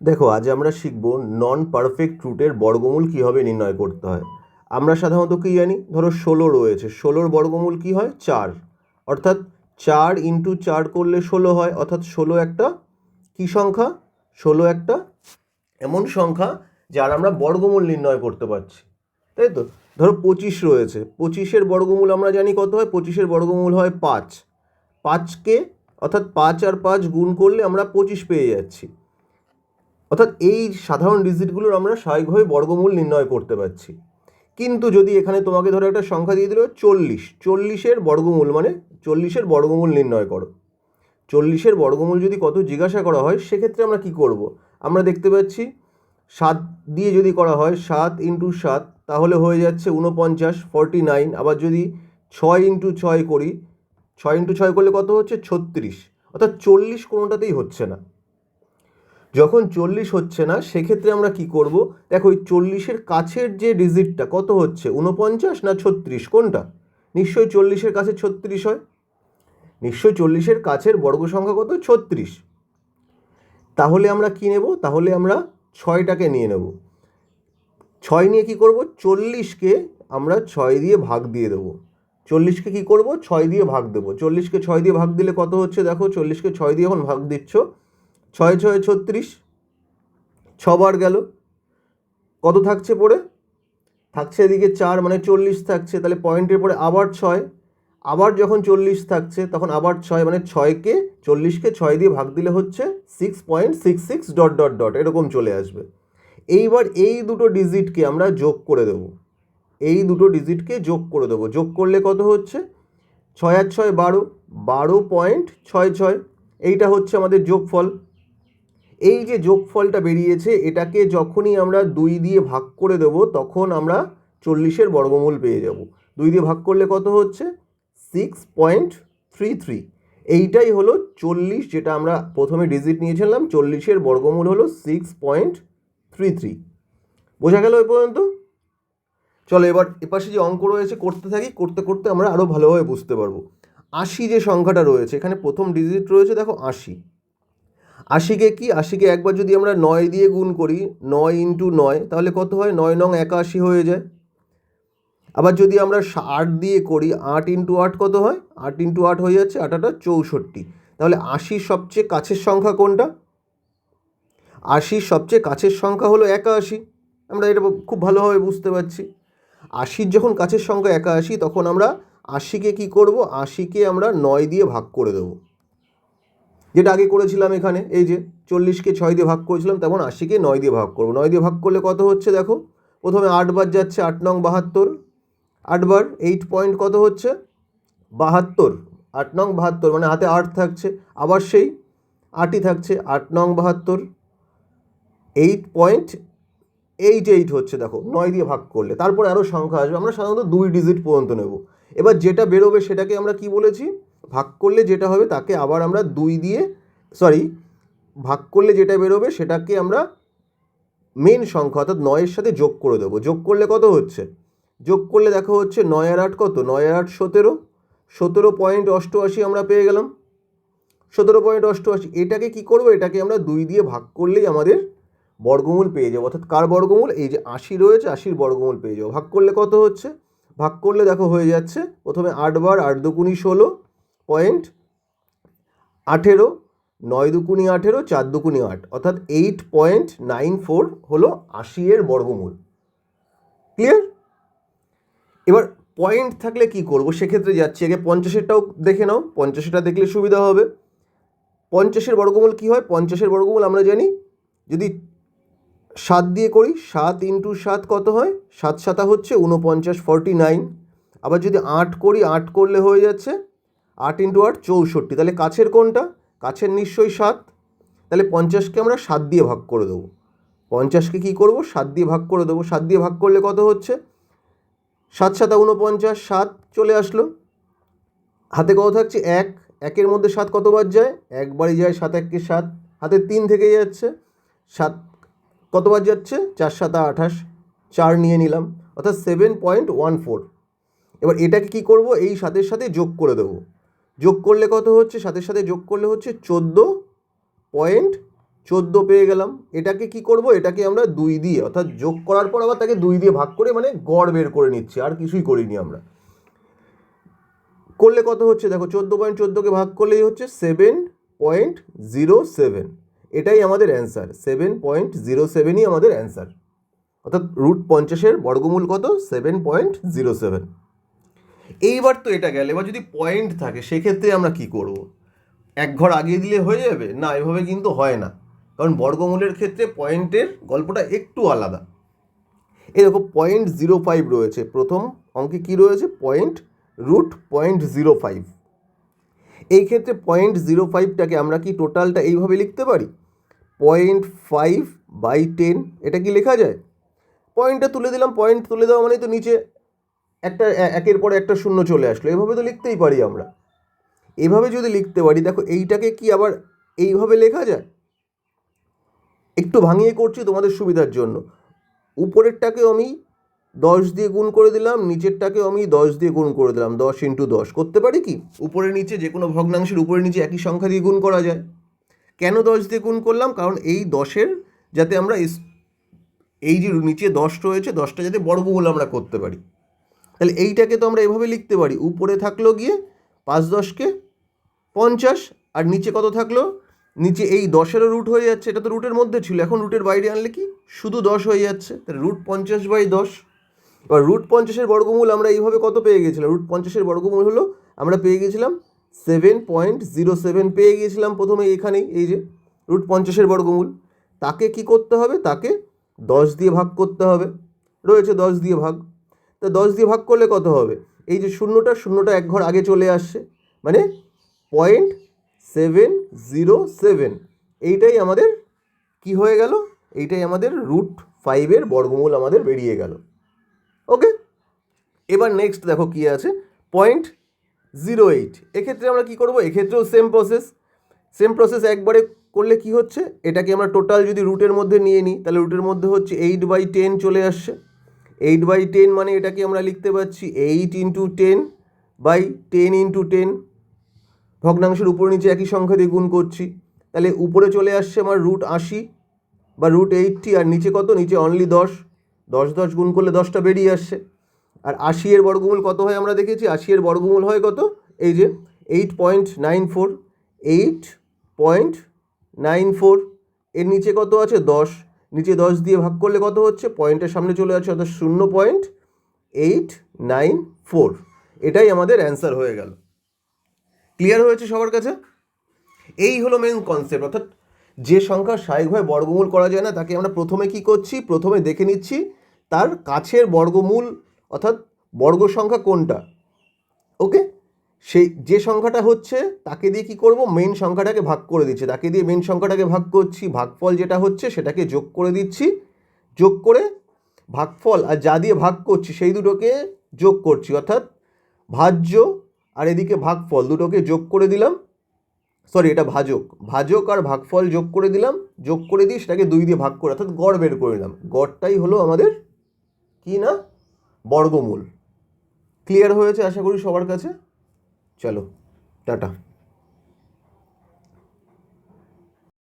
দেখো, আজ আমরা শিখব নন পারফেক্ট রুটের বর্গমূল কীভাবে নির্ণয় করতে হয়। আমরা সাধারণত কী জানি? ধরো ষোলো রয়েছে। ষোলোর বর্গমূল কী হয়? চার। অর্থাৎ চার ইন্টু চার করলে ষোলো হয়। অর্থাৎ ষোলো একটা কী সংখ্যা? ষোলো একটা এমন সংখ্যা যার আমরা বর্গমূল নির্ণয় করতে পারছি। তাই তো? ধরো পঁচিশ রয়েছে। পঁচিশের বর্গমূল আমরা জানি কত হয়? পঁচিশের বর্গমূল হয় পাঁচ। পাঁচকে, অর্থাৎ পাঁচ আর পাঁচ গুণ করলে আমরা পঁচিশ পেয়ে যাচ্ছি। অর্থাৎ এই সাধারণ ডিজিটগুলোর আমরা স্বাভাবিকভাবে বর্গমূল নির্ণয় করতে পারছি। কিন্তু যদি এখানে তোমাকে ধরো একটা সংখ্যা দিয়ে দিল চল্লিশ, চল্লিশের বর্গমূল মানে চল্লিশের বর্গমূল নির্ণয় করো। চল্লিশের বর্গমূল যদি কত জিজ্ঞাসা করা হয়, সেক্ষেত্রে আমরা কি করব? আমরা দেখতে পাচ্ছি সাত দিয়ে যদি করা হয়, সাত ইন্টু সাত, তাহলে হয়ে যাচ্ছে উনপঞ্চাশ ফর্টি নাইন আবার যদি ছয় ইন্টু ছয় করি, ছয় ইন্টু ছয় করলে কত হচ্ছে ছত্রিশ। অর্থাৎ চল্লিশ কোনোটাতেই হচ্ছে না। যখন চল্লিশ হচ্ছে না, সেক্ষেত্রে আমরা কি করব? দেখো, ওই চল্লিশের কাছের যে ডিজিটটা কত হচ্ছে? উনপঞ্চাশ না ছত্রিশ? কোনটা? নিশ্চয়ই চল্লিশের কাছে ছত্রিশ হয়। নিশ্চয়ই চল্লিশের কাছের বর্গ সংখ্যা কত? ছত্রিশ। তাহলে আমরা কি নেব? তাহলে আমরা ছয়টাকে নিয়ে নেব। ছয় নিয়ে কি করব? চল্লিশকে আমরা ছয় দিয়ে ভাগ দিয়ে দেবো। চল্লিশকে কি করব? ছয় দিয়ে ভাগ দেবো। চল্লিশকে ছয় দিয়ে ভাগ দিলে কত হচ্ছে? দেখো, চল্লিশকে ছয় দিয়ে এখন ভাগ দিচ্ছ। ছয় ছয় ছত্রিশ, ছবার গেল। কত থাকছে পড়ে? থাকছে এদিকে চার মানে চল্লিশ থাকছে, তাহলে পয়েন্টের পরে আবার ছয়। আবার যখন চল্লিশ থাকছে, তখন আবার ছয় মানে ছয়কে, চল্লিশকে ছয় দিয়ে ভাগ দিলে হচ্ছে six point six six dot dot dot এরকম চলে আসবে। এইবার এই দুটো ডিজিটকে আমরা যোগ করে দেবো। এই দুটো ডিজিটকে যোগ করে দেবো। যোগ করলে কত হচ্ছে? ছয় আর ছয় বারো বারো পয়েন্ট ছয় ছয়। এইটা হচ্ছে আমাদের যোগফল। এই যে যোগফলটা বেরিয়েছে, এটাকে যখনই আমরা দুই দিয়ে ভাগ করে দেব, তখন আমরা চল্লিশের বর্গমূল পেয়ে যাব। দুই দিয়ে ভাগ করলে কত হচ্ছে? সিক্স পয়েন্ট থ্রি থ্রি এইটাই হলো চল্লিশ যেটা আমরা প্রথমে ডিজিট নিয়েছিলাম, চল্লিশের বর্গমূল হলো সিক্স পয়েন্ট থ্রি থ্রি বোঝা গেল ওই পর্যন্ত? চলো এবার এপাশে যে অঙ্ক রয়েছে, করতে থাকি, করতে করতে আমরা আরও ভালোভাবে বুঝতে পারব। আশি যে সংখ্যাটা রয়েছে, এখানে প্রথম ডিজিট রয়েছে, দেখো আশি। আশিকে কি? আশিকে একবার যদি আমরা নয় দিয়ে গুণ করি, নয় ইন্টু নয়, তাহলে কত হয়? নয় নং একাশি হয়ে যায়। আবার যদি আমরা আট দিয়ে করি, আট ইন্টু আট কত হয়? আট ইন্টু আট হয়ে যাচ্ছে, আট আটা চৌষট্টি। তাহলে আশির সবচেয়ে কাছের সংখ্যা কোনটা? আশির সবচেয়ে কাছের সংখ্যা হলো একাশি। আমরা এটা খুব ভালোভাবে বুঝতে পারছি। আশির যখন কাছের সংখ্যা একাশি, তখন আমরা আশিকে কি করব? আশিকে আমরা নয় দিয়ে ভাগ করে দেবো। যেটা আগে করেছিলাম এখানে, এই যে চল্লিশকে ছয় দিয়ে ভাগ করেছিলাম, তেমন আশিকে নয় দিয়ে ভাগ করব। নয় দিয়ে ভাগ করলে কত হচ্ছে দেখো? প্রথমে আটবার যাচ্ছে আট নং বাহাত্তর। আটবার এইট পয়েন্ট কত হচ্ছে? বাহাত্তর। আট নং বাহাত্তর মানে হাতে আট থাকছে। আবার সেই আটই থাকছে, আট নং বাহাত্তর। এইট পয়েন্ট এইট এইট হচ্ছে দেখো, নয় দিয়ে ভাগ করলে। তারপরে আরও সংখ্যা আসবে, আমরা সাধারণত দুই ডিজিট পর্যন্ত নেব। এবার যেটা বেরোবে সেটাকে আমরা কি বলেছি? ভাগ করলে যেটা হবে তাকে আবার আমরা দুই দিয়ে সরি ভাগ করলে যেটা বেরোবে সেটাকে আমরা মেন সংখ্যা অর্থাৎ নয়ের সাথে যোগ করে দেবো। যোগ করলে কত হচ্ছে? যোগ করলে দেখো হচ্ছে নয় আর আট কত? নয় আর আট সতেরো। সতেরো পয়েন্ট অষ্টআশি আমরা পেয়ে গেলাম। সতেরো পয়েন্ট অষ্টআশি, এটাকে কি করব? এটাকে আমরা দুই দিয়ে ভাগ করলেই আমাদের বর্গমূল পেয়ে যাব। অর্থাৎ কার বর্গমূল? এই যে আশি রয়েছে, আশির বর্গমূল পেয়ে যাব। ভাগ করলে কত হচ্ছে? ভাগ করলে দেখো হয়ে যাচ্ছে, প্রথমে আটবার আট দুকুনি ষোলো পয়েন্ট আঠেরো, নয় দুকুনি আঠেরো, চার দুকুনি আট। অর্থাৎ এইট পয়েন্ট নাইন ফোর হলো আশি এর বর্গমূল। ক্লিয়ার এবার পয়েন্ট থাকলে কি করব? সেক্ষেত্রে যাচ্ছি। আগে পঞ্চাশেরটাও দেখে নাও। পঞ্চাশেরটা দেখলে সুবিধা হবে। পঞ্চাশের বর্গমূল কি হয়? পঞ্চাশের বর্গমূল আমরা জানি। যদি সাত দিয়ে করি, সাত ইন্টু সাত কত হয়? সাত সাতা হচ্ছে উনপঞ্চাশ ফর্টি নাইন আবার যদি আট করি, আট করলে হয়ে যাচ্ছে আট ইন্টু আট চৌষট্টি। তাহলে কাছের কোনটা? কাছের নিশ্চয়ই সাত। তাহলে পঞ্চাশকে আমরা সাত দিয়ে ভাগ করে দেবো। পঞ্চাশকে কী করব? সাত দিয়ে ভাগ করে দেবো। সাত দিয়ে ভাগ করলে কত হচ্ছে? সাত সাতা উনপঞ্চাশ, সাত চলে আসলো। হাতে কত থাকছে? এক। একের মধ্যে সাত কতবার যায়? একবারই যায় সাত এককে সাত। হাতে তিন থেকে যাচ্ছে। সাত কতবার যাচ্ছে? চার সাতা আঠাশ। চার নিয়ে নিলাম। অর্থাৎ সেভেন পয়েন্ট ওয়ান ফোর এবার এটাকে কি করব? এই সাথে সাথে যোগ করে দেবো। যোগ করলে কত হচ্ছে? সাথে সাথে যোগ করলে হচ্ছে চোদ্দ পয়েন্ট চোদ্দ পেয়ে গেলাম। এটাকে কি করব? এটাকে আমরা দুই দিয়ে, অর্থাৎ যোগ করার পর আবার তাকে দুই দিয়ে ভাগ করে মানে গড় বের করে নিচ্ছি, আর কিছুই করিনি আমরা। করলে কত হচ্ছে? দেখো, চোদ্দ পয়েন্ট চোদ্দোকে ভাগ করলেই হচ্ছে সেভেন পয়েন্ট জিরো সেভেন। এটাই আমাদের অ্যান্সার, সেভেন পয়েন্ট জিরো সেভেনই আমাদের অ্যান্সার। অর্থাৎ রুট পঞ্চাশের বর্গমূল কত? Seven point zero seven. এইবার তো এটা গেলে, এবার যদি পয়েন্ট থাকে, সেক্ষেত্রে আমরা কি করব? এক ঘর আগিয়ে দিলে হয়ে যাবে? না, এভাবে কিন্তু হয় না। কারণ বর্গমূলের ক্ষেত্রে পয়েন্টের গল্পটা একটু আলাদা। দেখো পয়েন্ট জিরো ফাইভ রয়েছে। প্রথম অঙ্কে কি রয়েছে? Point root point zero five এই ক্ষেত্রে পয়েন্ট জিরো ফাইভটাকে আমরা কি টোটালটা এইভাবে লিখতে পারি? পয়েন্ট ফাইভ বাই টেন এটা কি লেখা যায়? পয়েন্টটা তুলে দিলাম পয়েন্ট তুলে দেওয়া মানে তো নিচে। একটা একের পর একটা শূন্য চলে আসলো। এভাবে তো লিখতেই পারি আমরা। এভাবে যদি লিখতে পারি, দেখো এইটাকে কি আবার এইভাবে লেখা যায়? একটু ভাঙিয়ে করছি তোমাদের সুবিধার জন্য। উপরেরটাকে আমি দশ দিয়ে গুণ করে দিলাম, নিচেরটাকেও আমি দশ দিয়ে গুণ করে দিলাম, দশ ইন্টু দশ। করতে পারি কি? উপরে নিচে যে কোনো ভগ্নাংশের উপরে নিচে একই সংখ্যা দিয়ে গুণ করা যায়। কেন দশ দিয়ে গুণ করলাম? কারণ এই দশের যাতে আমরা এই যে নিচে দশ রয়েছে, দশটা যাতে বর্গমূল আমরা করতে পারি। তাহলে এইটাকে তো আমরা এভাবে লিখতে পারি। উপরে থাকল গিয়ে পাঁচ দশকে পঞ্চাশ, আর নিচে কত থাকল? নিচে এই দশেরও রুট হয়ে যাচ্ছে, এটা তো রুটের মধ্যে ছিল। এখন রুটের বাইরে আনলে কি? শুধু দশ হয়ে যাচ্ছে। তাহলে রুট পঞ্চাশ বাই দশ। এবার রুট পঞ্চাশের বর্গমূল আমরা এইভাবে কত পেয়ে গেছিলাম? রুট পঞ্চাশের বর্গমূল হলো, আমরা পেয়ে গেছিলাম সেভেন পয়েন্ট জিরো সেভেন পেয়ে গিয়েছিলাম প্রথমে এখানেই, এই যে রুট পঞ্চাশের বর্গমূল। তাকে কি করতে হবে? তাকে দশ দিয়ে ভাগ করতে হবে। রয়েছে দশ দিয়ে ভাগ। তা দশ দিয়ে ভাগ করলে কত হবে? এই যে শূন্যটা শূন্যটা এক ঘর আগে চলে আসছে। মানে পয়েন্ট সেভেন জিরো সেভেন এইটাই আমাদের কি হয়ে গেল? এইটাই আমাদের রুট ফাইভের বর্গমূল আমাদের বেরিয়ে গেল। ওকে এবার নেক্সট দেখো কি আছে। পয়েন্ট জিরো এইট এক্ষেত্রে আমরা কি করব? এক্ষেত্রেও সেম প্রসেস সেম প্রসেস একবারে করলে কি হচ্ছে? এটাকে আমরা টোটাল যদি রুটের মধ্যে নিয়ে নিই, তাহলে রুটের মধ্যে হচ্ছে এইট বাই টেন চলে আসছে। এইট বাই টেন মানে এটাকে আমরা লিখতে পারছি eight into ten by ten into ten ভগ্নাংশের উপর নিচে একই সংখ্যা দিয়ে গুণ করছি। তাহলে উপরে চলে আসছে আমার রুট আশি বা রুট এইটটি আর নিচে কত? নিচে অনলি দশ। দশ দশ গুণ করলে দশটা বেরিয়ে আসছে। আর আশি এর বর্গমূল কত হয় আমরা দেখেছি? আশি এর বর্গমূল হয় কত? এই যে eight point nine four eight point nine four এর নিচে কত আছে? দশ। নিচে দশ দিয়ে ভাগ করলে কত হচ্ছে? পয়েন্টের সামনে চলে যাচ্ছে, অর্থাৎ শূন্য পয়েন্ট এইট নাইন ফোর এটাই আমাদের অ্যান্সার হয়ে গেল। ক্লিয়ার হয়েছে সবার কাছে? এই হলো মেন কনসেপ্ট অর্থাৎ যে সংখ্যা স্বাভাবিকভাবে বর্গমূল করা যায় না, তাকে আমরা প্রথমে কি করছি? প্রথমে দেখে নিচ্ছি তার কাছের বর্গমূল, অর্থাৎ বর্গ সংখ্যা কোনটা? ওকে সেই যে সংখ্যাটা হচ্ছে, তাকে দিয়ে কি করব? মেন সংখ্যাটাকে ভাগ করে দিচ্ছি। তাকে দিয়ে মেন সংখ্যাটাকে ভাগ করছি, ভাগফল যেটা হচ্ছে সেটাকে যোগ করে দিচ্ছি। যোগ করে ভাগফল আর যা দিয়ে ভাগ করছি, সেই দুটোকে যোগ করছি। অর্থাৎ ভাজ্য আর এদিকে ভাগফল দুটোকে যোগ করে দিলাম। সরি এটা ভাজক। ভাজক আর ভাগফল যোগ করে দিলাম। যোগ করে দিয়ে সেটাকে দুই দিয়ে ভাগ করে, অর্থাৎ গড় বের করে নিলাম। গড়টাই হলো আমাদের কি না? বর্গমূল। ক্লিয়ার হয়েছে আশা করি সবার কাছে? চলো টাটা